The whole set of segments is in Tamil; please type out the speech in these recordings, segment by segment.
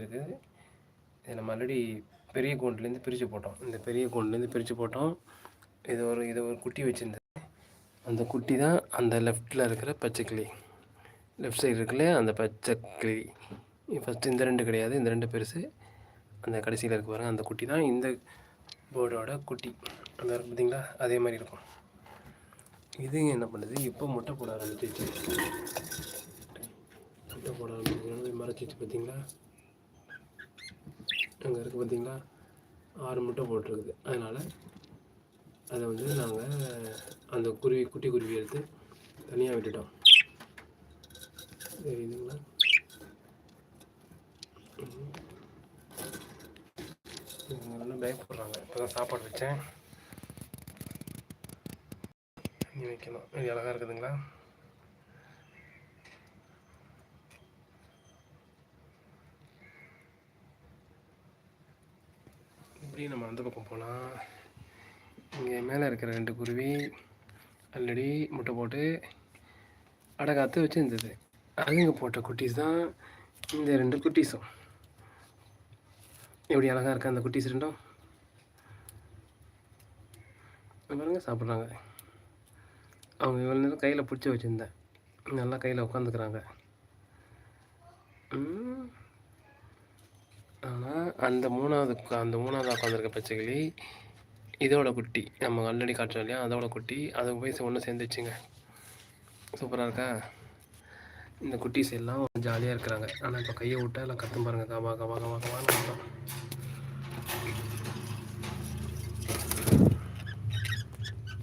இருக்குது. இதை நம்ம ஆல்ரெடி பெரிய கூண்டுலேருந்து பிரித்து போட்டோம். இந்த பெரிய கூண்டுலேருந்து பிரித்து போட்டோம். இது ஒரு இது ஒரு குட்டி வச்சுருந்தது. அந்த குட்டி தான் அந்த லெஃப்ட்டில் இருக்கிற பச்சை கிளி. லெஃப்ட் சைடு இருக்குல்ல அந்த பச்சை கிளி. ஃபஸ்ட்டு இந்த ரெண்டு கிடையாது இந்த ரெண்டு பெருசு. அந்த கடைசியில் இருக்க பாருங்கள் அந்த குட்டி தான் இந்த போர்டோட குட்டி. அந்த இருக்கு பார்த்தீங்களா அதே மாதிரி இருக்கும். இது என்ன பண்ணுது? இப்போ முட்டை போட ஆரம்பிச்சிச்சு. முட்டை போட ஆரம்பிச்சு மறைச்சிச்சு பார்த்தீங்களா அங்கே இருக்குது பார்த்திங்களா ஆறு முட்டை போட்டிருக்குது. அதனால் அதை வந்து நாங்கள் அந்த குருவி குட்டி குருவி எடுத்து தனியாக விட்டுட்டோம். தெரியுதுங்களா? இவங்க பயப்படுறாங்க. இப்போ தான் சாப்பாடு வச்சேன். வைக்கணும். இது அழகாக இருக்குதுங்களா? அப்படியே நம்ம அந்த பக்கம் போனால் இங்கே மேலே இருக்கிற ரெண்டு குருவி ஆல்ரெடி முட்டை போட்டு அடகாத்து வச்சுருந்தது. அதுங்க போட்ட குட்டீஸ் தான் இந்த ரெண்டு குட்டீஸும். எப்படி அழகாக இருக்கா அந்த குட்டீஸ் ரெண்டும்? பாருங்க சாப்பிட்றாங்க. அவங்க இவ்வளோ நேரம் கையில் பிடிச்சி வச்சுருந்தேன். நல்லா கையில் உட்காந்துக்கிறாங்க ஆனால் அந்த மூணாவது அந்த மூணாவது உட்காந்துருக்க பச்சைக்கிளி இதோட குட்டி. நம்ம ஆல்ரெடி காட்டுறோம் இல்லையா? அதோட குட்டி. அது போய் ஒன்று சேர்ந்துச்சுங்க. சூப்பராக இருக்கா? இந்த குட்டீஸ் எல்லாம் ஜாலியாக இருக்கிறாங்க. ஆனால் இப்போ கையை விட்டா எல்லாம் கத்தும் பாருங்க. கவா கவா கவா கவான்னு கத்தும்.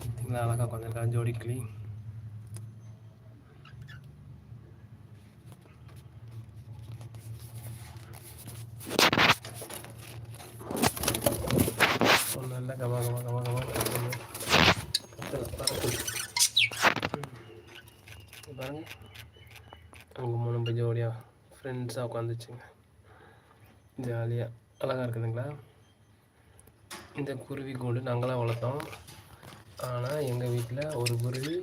பார்த்தீங்களா அழகாக உட்காந்துருக்கா ஜோடி கிளி. ஒரு நல்ல கவா கவா கவா கவா பாருங்க அங்கே மூணு பேர் ஜோடியாக ஃப்ரெண்ட்ஸாக உட்காந்துச்சுங்க ஜாலியாக அழகாக இருக்குதுங்களா இந்த குருவி கூடு நாங்களாம் வளர்த்தோம் ஆனால் எங்கள் வீட்டில் ஒரு குருவி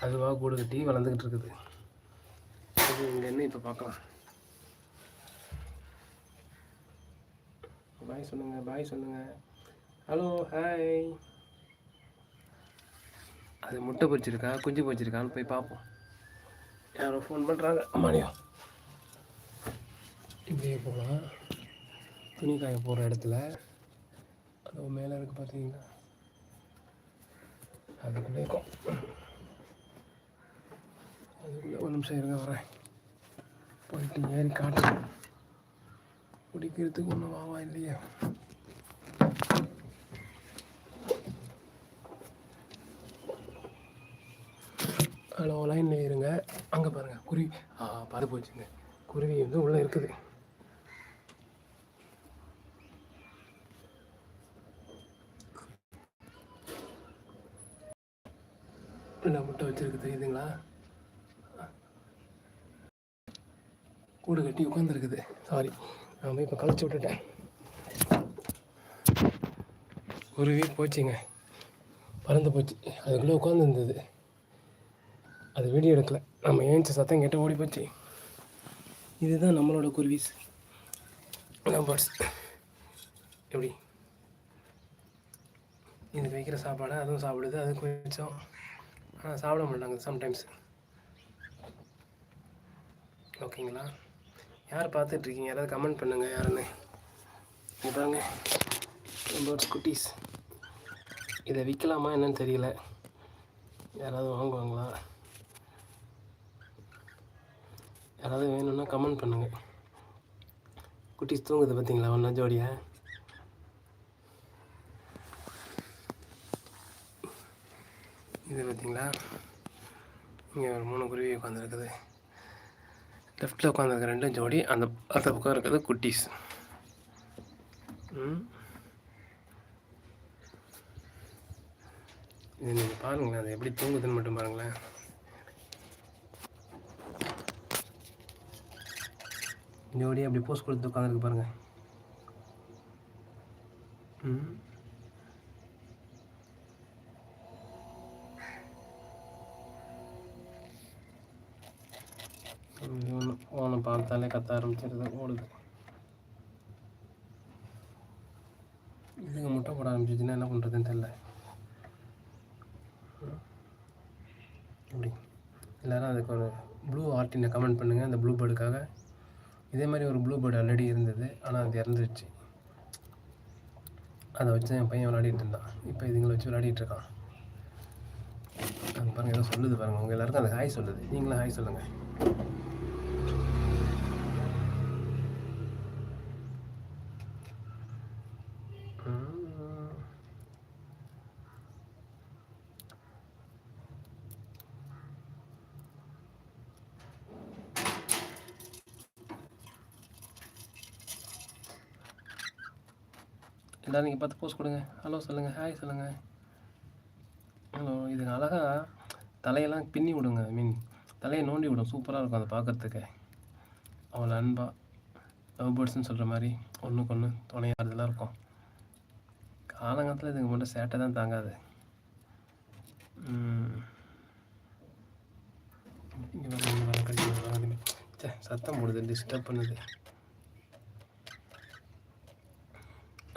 அதுவாக கூடு கட்டி வளர்ந்துக்கிட்டு இருக்குது அது இங்கேன்னு இப்போ பார்க்கலாம் பாய் சொல்லுங்கள் பாய் சொல்லுங்கள் ஹலோ ஹாய் அது முட்டை பொரிச்சிருக்கா குஞ்சு பொரிச்சிருக்கான்னு போய் பார்ப்போம் யாரோ ஃபோன் பண்ணுறாங்க அம்மாடியோ இப்படியே போகலாம் துணி காய போகிற இடத்துல. அது மேலே இருக்கு பார்த்தீங்களா அதுக்குள்ளே இருக்கும். அதுக்குள்ளே ஒரு நிமிஷம் இருங்க வரேன். போயிட்டு ஏறி காட்டுறேன். பிடிக்கிறதுக்கு ஒன்றும் வாவா இல்லையா. ஹலோ லைனில் இருங்க. அங்கே பாருங்கள் குருவி. ஆ பாரு போச்சுங்க. குருவி வந்து உள்ளே இருக்குது. என்ன முட்டை வச்சுருக்கு தெரியுதுங்களா கூடு கட்டி உட்காந்துருக்குது சாரி நான் போய் இப்போ கழிச்சு விட்டுட்டேன். குருவி போச்சுங்க. பறந்து போச்சு. அதுக்குள்ளே உட்காந்துருந்தது அது வீடியோ எடுக்கல. நம்ம ஏஞ்சி சத்தம் கேட்டு ஓடி போச்சு. இதுதான் நம்மளோட குருவிஸ். பேர்ட்ஸ் எப்படி? இது வைக்கிற சாப்பாடை அதுவும் சாப்பிடுது அதுக்கு வச்சோம் ஆனால் சாப்பிட மாட்டாங்க சம்டைம்ஸ் ஓகேங்களா? யார் பார்த்துட்ருக்கீங்க யாராவது கமெண்ட் பண்ணுங்கள் யாருன்னு. இங்க பாருங்க. பேர்ட்ஸ் குட்டீஸ். இதை விற்கலாமா என்னன்னு தெரியல. யாராவது வாங்குவாங்களா? யாராவது வேணும்னா கமெண்ட் பண்ணுங்கள் குட்டீஸ் தூங்குது பார்த்தீங்களா ஒன்றா ஜோடியாக இது பார்த்தீங்களா இங்கே ஒரு மூணு குருவி உட்காந்துருக்குது லெஃப்ட்டில் உட்காந்துருக்க ரெண்டும் ஜோடி அந்த அந்த பக்கம் இருக்கிறது குட்டீஸ். ம்? இது நீங்கள் பாருங்களேன் அது எப்படி தூங்குதுன்னு மட்டும் பாருங்களேன். ஜோடி அப்படி போஸ்ட் கொடுத்து உட்காந்துருக்கு பாருங்க. ம். ஒன்று பார்த்தாலே கத்த ஆரம்பிச்சிருது ஓடுது. இதுங்க முட்டை போட ஆரம்பிச்சிச்சுன்னா என்ன பண்ணுறதுன்னு தெரில அப்படி. எல்லோரும் அதுக்கு ஒரு ப்ளூ ஆர்டினை கமெண்ட் பண்ணுங்கள் அந்த ப்ளூ பேர்டுக்காக இதே மாதிரி ஒரு ப்ளூ பேர்டு ஆல்ரெடி இருந்தது. ஆனால் அது இறந்துருச்சு. அதை வச்சு என் பையன் விளையாடிட்டு இருந்தான். இப்போ இதுங்களை வச்சு விளையாடிட்டு இருக்கான். அங்கே பாருங்கள் ஏதோ சொல்லுது பாருங்கள் உங்கள் எல்லாருக்கும் அது ஹாய் சொல்லுது. நீங்களும் ஹாய் சொல்லுங்கள் எல்லோரும் நீங்கள் பார்த்து போஸ்ட் கொடுங்க. ஹலோ சொல்லுங்கள் ஹாய் சொல்லுங்கள் ஹலோ இது அழகாக தலையெல்லாம் பின்னி விடுங்க ஐ மீன் தலையை நோண்டி விடும். சூப்பராக இருக்கும் அதை பார்க்குறதுக்கு. அவ்வளோ அன்பாக லவ் பேர்ட்ஸ்னு சொல்கிற மாதிரி ஒன்றுக்கு ஒன்று துணையாகிறதுலாம் இருக்கும். காலங்காலத்தில் இதுங்க மட்டும் சேட்டை தான் தாங்காது. சத்தம் போடுது டிஸ்டர்ப் பண்ணுது.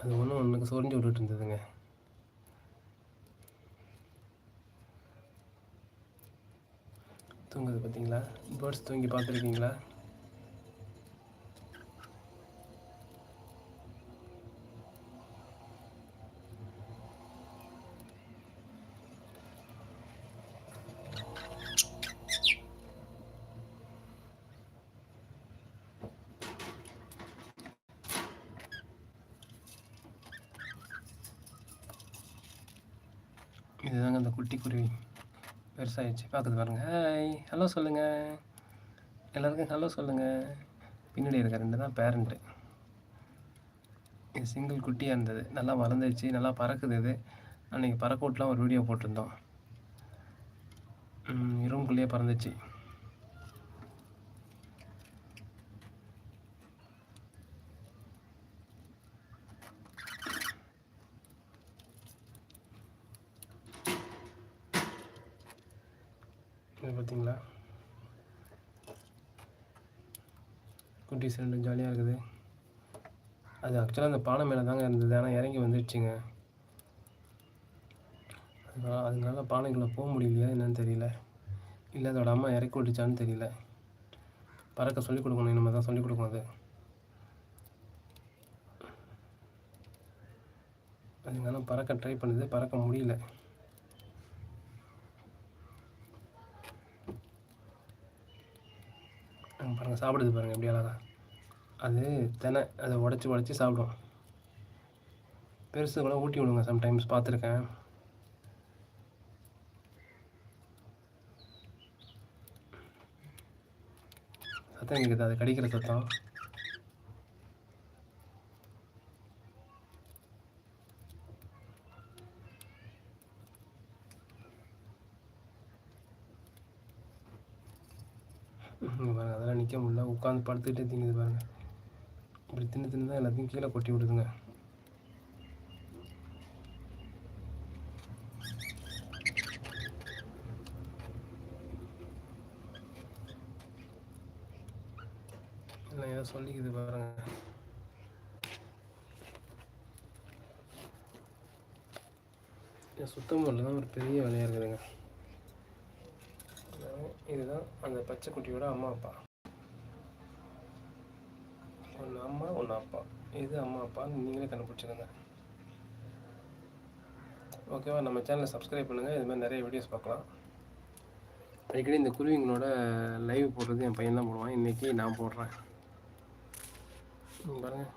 அது ஒன்று ஒன்றுக்கு சொரிஞ்சு விட்டுட்டு இருந்ததுங்க. தூங்குது பார்த்தீங்களா பேர்ட்ஸ் தூங்கி பார்த்துருக்கீங்களா இதுதாங்க அந்த குட்டி குருவி. பெருசாகிடுச்சு பார்க்குது பாருங்கள் ஹாய் ஹலோ சொல்லுங்கள் எல்லாருக்கும் ஹலோ சொல்லுங்கள் பின்னாடி இருக்க ரெண்டு தான் பேரண்ட்டு இது சிங்கிள் குட்டியாக இருந்தது. நல்லா வளர்ந்துச்சு நல்லா பறக்குது இது. அன்றைக்கி பறக்கோட்டெலாம் ஒரு வீடியோ போட்டிருந்தோம். ரூம்குள்ளேயே பறந்துச்சு இது பார்த்தீங்களா குட்டிஸ் ரெண்டு ஜாலியாக இருக்குது. அது ஆக்சுவலாக அந்த பானை மேலே தாங்க இருந்தது. ஆனால் இறங்கி வந்துடுச்சுங்க அதனால அதனால பானைக்குள்ளே போக முடியலையா என்னன்னு தெரியல. இல்லை அதோட அம்மா இறக்கி விட்டுச்சான்னு தெரியல. பறக்க சொல்லிக் கொடுக்கணும். இனிமேல் தான் சொல்லிக் கொடுக்கணும் அது. அதுங்க பறக்க ட்ரை பண்ணுது. பறக்க முடியல. பாருங்கள் சாப்பிடுது பாருங்கள் எப்படி அழகாக அது தினை அதை உடச்சி உடச்சி சாப்பிடும். பெருசு கூட ஊட்டி விடுங்க சம்டைம்ஸ் பார்த்துருக்கேன். சத்தம் கேட்குது அது கடிக்கிற சத்தம் பாருங்கள் அதெல்லாம் நிற்க முடியல உட்காந்து படுத்துக்கிட்டே திங்குது பாருங்கள் இப்படி தின்னு தின்னு தான் எல்லாத்தையும் கீழே கொட்டி விடுதுங்க. எல்லாம் ஏதோ சொல்லிக்குது பாருங்க. சுத்தம் தான் ஒரு பெரிய வேலையாக இருக்குதுங்க. இதுதான் அந்த பச்சை குட்டியோட அம்மா அப்பா ஒன்று அம்மா ஒன்று அப்பா. இது அம்மா அப்பான்னு நீங்களே கண்டுபிடிச்சிருங்க. ஓகேவா நம்ம சேனலை சப்ஸ்கிரைப் பண்ணுங்கள் இது மாதிரி நிறைய வீடியோஸ் பார்க்கலாம். அடிக்கடி இந்த குருவிங்களோட லைவ் போடுறது என் பையன் தான் போடுவான். இன்றைக்கி நான் போடுறேன். பாருங்கள்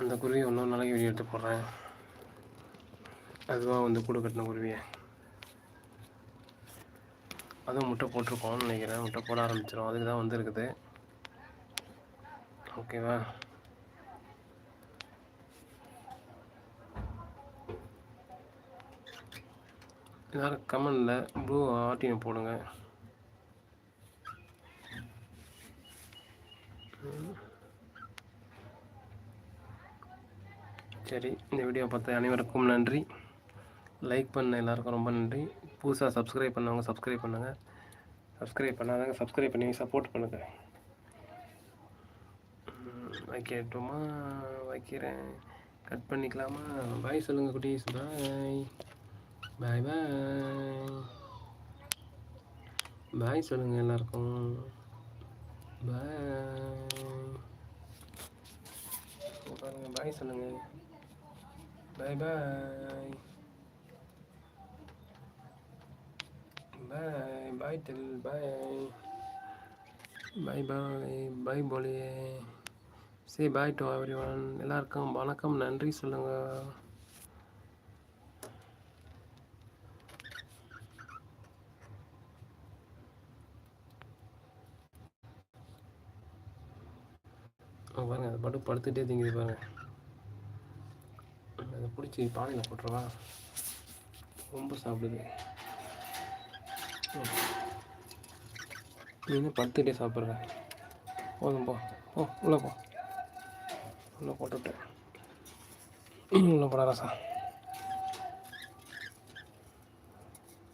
அந்த குருவி இன்னொரு நாளைக்கு வீடியோ எடுத்து போடுறேன். அதுவாக வந்து கூடு கட்டின குருவியை. அதுவும் முட்டை போட்டிருக்கோம்னு நினைக்கிறேன். முட்டை போட ஆரம்பிச்சிடும் அதுக்கு தான் வந்துருக்குது. ஓகேவா எல்லாரும் கமெண்டில் ப்ளூ ஆட்டினை போடுங்க. சரி இந்த வீடியோ பார்த்த அனைவருக்கும் நன்றி. லைக் பண்ண எல்லாருக்கும் ரொம்ப நன்றி. புதுசாக சப்ஸ்கிரைப் பண்ணவங்க சப்ஸ்கிரைப் பண்ணுங்கள் சப்ஸ்கிரைப் பண்ணாதவங்க சப்ஸ்கிரைப் பண்ணி சப்போர்ட் பண்ணுங்கள் வைக்கட்டுமா? வைக்கிறேன். கட் பண்ணிக்கலாமா? பாய் சொல்லுங்கள் குட்டீஸ். பாய் பாய் பாய் பாய் சொல்லுங்கள் எல்லாருக்கும். பாய் பாருங்கள் பாய் சொல்லுங்கள் பாய் பாய் பாய் பாய் டெல் பாய் பாய் பாய் பாய் போலியே சரி பாய் டு எவ்ரி ஒன் எல்லாருக்கும் வணக்கம். நன்றி சொல்லுங்கள் பாருங்கள் அது பாட்டு படுத்துகிட்டே திங்குது பாருங்கள் அதை பிடிச்சி பானையில் போட்டுருவா ரொம்ப சாப்பிடுது. நீ இன்னும் படுத்துக்கிட்டே சாப்பிட்ற. போதும் போ. ஓ உள்ளே போ. உள்ளே போட்டுவிட்டேன் உள்ளே போட ரசா.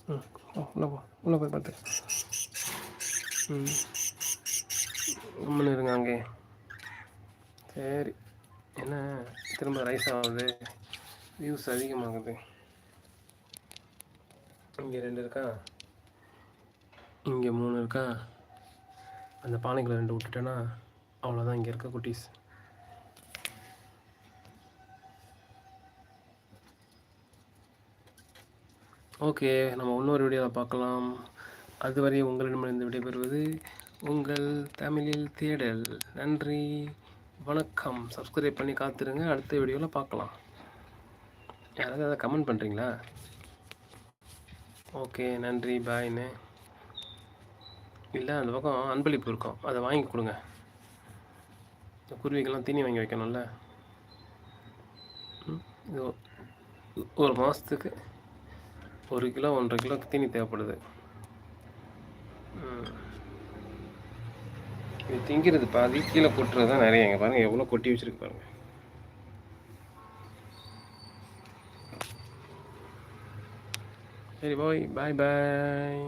ம் ஓ உள்ளே போ. உள்ளே போய் பார்த்து ம். கம்முன்னு இருங்க அங்கே சரி. என்ன? திரும்ப ரைஸ் ஆகுது. வியூஸ் அதிகமாகுது. இங்கே ரெண்டு இருக்கா? இங்கே மூணு இருக்கா? அந்த பானைகளை ரெண்டு விட்டுட்டேன்னா அவ்வளோதான் இங்கே இருக்க குட்டீஸ். ஓகே நம்ம இன்னொரு வீடியோவில் பார்க்கலாம். அதுவரை உங்களிடமிருந்து விடைபெறுவது உங்கள் தமிழில் தேடல். நன்றி வணக்கம். சப்ஸ்கிரைப் பண்ணி காத்துருங்க. அடுத்த வீடியோவில் பார்க்கலாம். யாராவது அதை கமெண்ட் பண்ணுறீங்களா ஓகே நன்றி பாய்ண்ணே இல்லை அந்த பக்கம் அன்பளிப்பு இருக்கும். அதை வாங்கி கொடுங்க. இந்த குருவிக்கெல்லாம் தீனி வாங்கி வைக்கணும்ல. இது ஒரு மாதத்துக்கு ஒரு கிலோ ஒன்றரை கிலோ தீனி தேவைப்படுது. இது திங்கிறது பாதி கீழே கொட்டுறது தான் நிறைய. எங்கள் பாருங்கள் எவ்வளோ கொட்டி வச்சுருக்கு பாருங்கள் சரி பாய் பாய் பாய்